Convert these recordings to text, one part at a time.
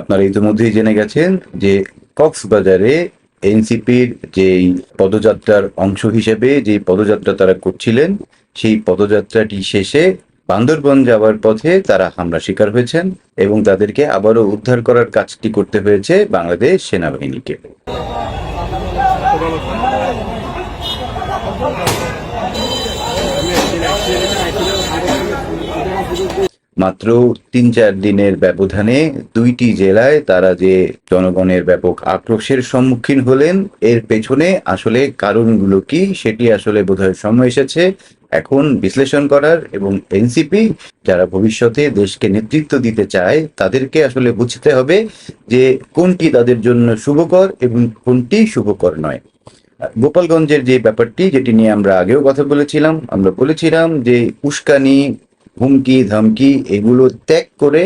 আপনারা ইতিমধ্যেই জেনে গেছেন যে কক্সবাজারে এনসিপির যেই পদযাত্রার অংশ হিসেবে যে পদযাত্রা তারা করছিলেন, সেই পদযাত্রাটি শেষে বান্দরবন যাওয়ার পথে তারা হামলা শিকার হয়েছেন এবং তাদেরকে আবারও উদ্ধার করার কাজটি করতে হয়েছে বাংলাদেশ সেনাবাহিনীকে। মাত্র তিন চার দিনের ব্যবধানে দুইটি জেলায় তারা যে জনগণের ব্যাপক আক্রোশের সম্মুখীন হলেন, এর পেছনে আসলে কারণগুলো কি সেটি আসলে বোধহয় সময় এসেছে। এখন বিশ্লেষণ করার এবং এনসিপি যারা ভবিষ্যতে দেশকে নেতৃত্ব দিতে চায়, তাদেরকে আসলে বুঝতে হবে যে কোনটি তাদের জন্য শুভকর এবং কোনটি শুভকর নয়। গোপালগঞ্জের যে ব্যাপারটি, যেটি নিয়ে আমরা আগেও কথা বলেছিলাম, আমরা বলেছিলাম যে উস্কানি হুমকি, ধামকি এগুলো ত্যাগ করে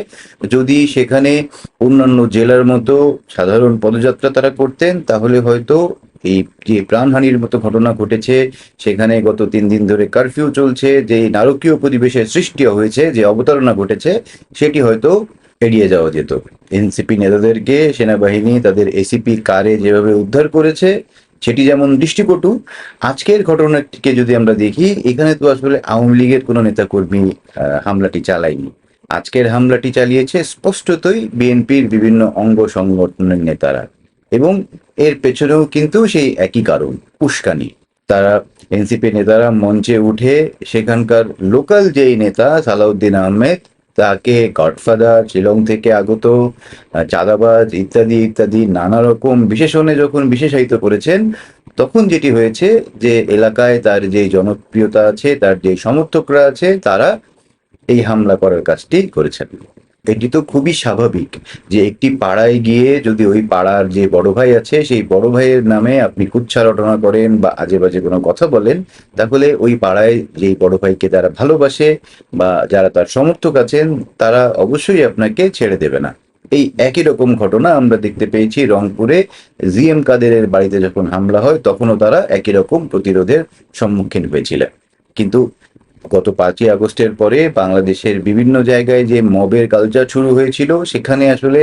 যদি সেখানে অন্যান্য জেলার মতো সাধারণ পদযাত্রা তারা করতেন, তাহলে হয়তো এই যে প্রাণহানির মতো ঘটনা ঘটেছে, সেখানে গত তিন দিন ধরে কারফিউ চলছে, যে নারকীয় পরিবেশের সৃষ্টি হয়েছে, যে অবতারণা ঘটেছে, সেটি হয়তো এড়িয়ে যাওয়া যেত। এনসিপি নেতাদেরকে, সেনাবাহিনী, তাদের এসিপি কারে যেভাবে উদ্ধার করেছে সেটি যেমন দৃষ্টিকটু, আজকের ঘটনাটিকে যদি আমরা দেখি, এখানে তো আসলে আওয়ামী লীগের কোনো নেতাকর্মী হামলাটি চালায়নি। আজকের হামলাটি চালিয়েছে স্পষ্টতই বিএনপির বিভিন্ন অঙ্গ সংগঠনের নেতারা। এবং এর পেছনেও কিন্তু সেই একই কারণ, উস্কানি। তারা এনসিপি নেতারা মঞ্চে উঠে সেখানকার লোকাল যেই নেতা, সালাউদ্দিন আহমেদ তাকে গডফাদার শিলং থেকে আগত চাঁদাবাজ ইত্যাদি ইত্যাদি নানা রকম বিশেষণে যখন বিশেষায়িত করেছেন, তখন যেটি হয়েছে যে এলাকায় তার যে জনপ্রিয়তা আছে, তার যে সমর্থকরা আছে, তারা এই হামলা করার কাজটি করেছেন। এটি তো খুবই স্বাভাবিক যে একটি পাড়ায় গিয়ে যদি ওই পাড়ার যে বড় ভাই আছে, সেই বড় ভাইয়ের নামে আপনি কুচ্ছা রটনা করেন বা আজে বাজে কোনো কথা বলেন, তাহলে ওই পাড়ায় যেই বড় ভাইকে যারা ভালোবাসে বা যারা তার সমর্থক আছেন, তারা অবশ্যই আপনাকে ছেড়ে দেবে না। এই একই রকম ঘটনা আমরা দেখতে পেয়েছি রংপুরে। জিএম কাদেরের বাড়িতে যখন হামলা হয়, তখনও তারা একই রকম প্রতিরোধের সম্মুখীন হয়েছিলেন। কিন্তু গত পাঁচই আগস্টের পরে বাংলাদেশের বিভিন্ন জায়গায় যে মবের কালচার শুরু হয়েছিল, সেখানে আসলে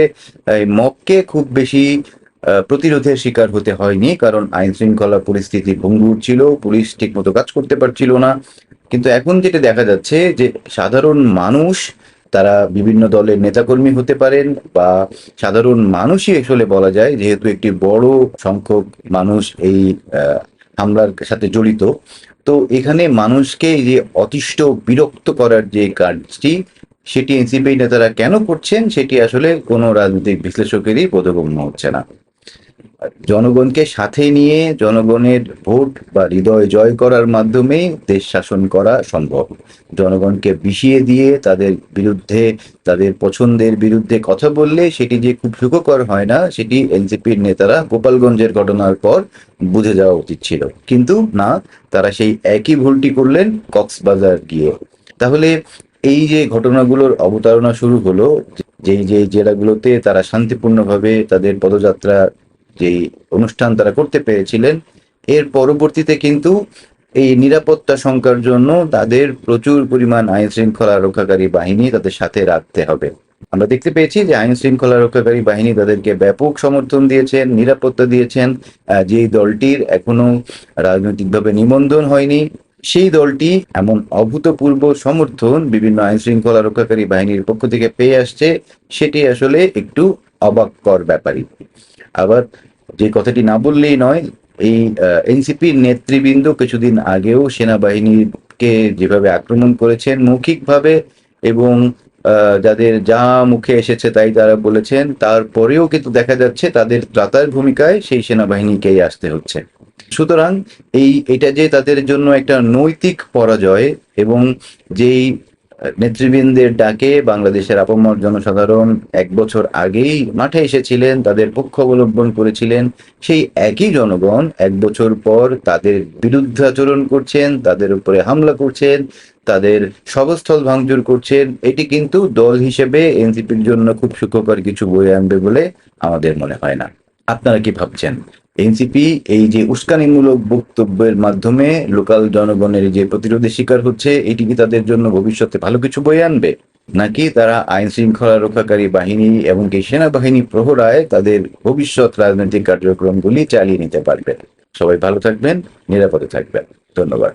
মবকে খুব বেশি প্রতিরোধের শিকার হতে হয়নি, কারণ আইন শৃঙ্খলা পরিস্থিতি ভঙ্গুর ছিল, পুলিশ ঠিকমতো কাজ করতে পারছিল না। কিন্তু এখন যেটা দেখা যাচ্ছে যে সাধারণ মানুষ, তারা বিভিন্ন দলের নেতাকর্মী হতে পারেন বা সাধারণ মানুষই আসলে বলা যায়, যেহেতু একটি বড় সংখ্যক মানুষ এই হামলার সাথে জড়িত তো এখানে মানুষকে যে অতিষ্ঠ, বিরক্ত করার যে কাজটি, সেটি এনসিপি নেতারা কেন করছেন, সেটি আসলে কোনো রাজনৈতিক বিশ্লেষকেরই বোধগম্য হচ্ছে না। জনগণকে সাথে নিয়ে জনগণের ভোট বা হৃদয় জয় করার মাধ্যমে দেশ শাসন করা সম্ভব। জনগণকে বিষিয়ে দিয়ে তাদের বিরুদ্ধে, তাদের পছন্দের বিরুদ্ধে কথা বললে সেটি যে খুব সুখকর হয় না, সেটি এনসিপির নেতারা গোপালগঞ্জের ঘটনার পর বুঝে যাওয়া উচিত ছিল। কিন্তু না, তারা সেই একই ভুলটি করলেন কক্সবাজার গিয়ে। তাহলে এই যে ঘটনাগুলোর অবতারণা শুরু হলো যেই যে জেলাগুলোতে তারা শান্তিপূর্ণভাবে তাদের পদযাত্রা যেই অনুষ্ঠান তারা করতে পেরেছিলেন। এর পরবর্তীতে কিন্তু এই নিরাপত্তা সংখ্যার জন্য তাদের প্রচুর পরিমাণ আইন শৃঙ্খলা রক্ষাকারী বাহিনী তাদের সাথে রাখতে হবে। আমরা দেখতে পেয়েছি যে আইন শৃঙ্খলা রক্ষাকারী বাহিনী তাদেরকে ব্যাপক সমর্থন দিয়েছেন, নিরাপত্তা দিয়েছেন। যেই দলটির এখনও রাজনৈতিকভাবে নিবন্ধন হয়নি, সেই দলটি এমন অভূতপূর্ব সমর্থন বিভিন্ন আইন শৃঙ্খলা রক্ষাকারী বাহিনীর পক্ষ থেকে পেয়ে আসছে, সেটি আসলে একটু অবাককর ব্যাপারই। আবার যে কথাটি না বললেই নয়, এই এনসিপির নেতৃবৃন্দ কিছুদিন আগেও সেনাবাহিনীকে যেভাবে আক্রমণ করেছেন মৌখিকভাবে এবং যাদের যা মুখে এসেছে তাই তারা বলেছেন, তারপরেও কিন্তু দেখা যাচ্ছে তাদের ত্রাতার ভূমিকায় সেই সেনাবাহিনীকেই আসতে হচ্ছে। সুতরাং এই, এটা যে তাদের জন্য একটা নৈতিক পরাজয় এবং যেই নেতৃবৃন্দের ডাকে বাংলাদেশের আপামর জনসাধারণ এক বছর আগেই মাঠে এসেছিলেন, তাদের পক্ষ অবলম্বন করেছিলেন। সেই একই জনগণ এক বছর পর তাদের বিরুদ্ধে আচরণ করছেন, তাদের উপরে হামলা করছেন, তাদের সবস্থল ভাঙচুর করছেন। এটি কিন্তু দল হিসেবে এনসিপির জন্য খুব সুখকর কিছু বয়ে আনবে বলে আমাদের মনে হয় না। আপনারা কি ভাবছেন? এনসিপি এই যে উস্কানিমূলক বক্তব্যের মাধ্যমে লোকাল জনগণের যে প্রতিরোধের শিকার হচ্ছে, এটি কি তাদের জন্য ভবিষ্যতে ভালো কিছু বয়ে আনবে? নাকি তারা আইন শৃঙ্খলা রক্ষাকারী বাহিনী এবং কি সেনাবাহিনী প্রহরায় তাদের ভবিষ্যৎ রাজনৈতিক কার্যক্রমগুলি চালিয়ে নিতে পারবেন সবাই ভালো থাকবেন, নিরাপদে থাকবেন। ধন্যবাদ।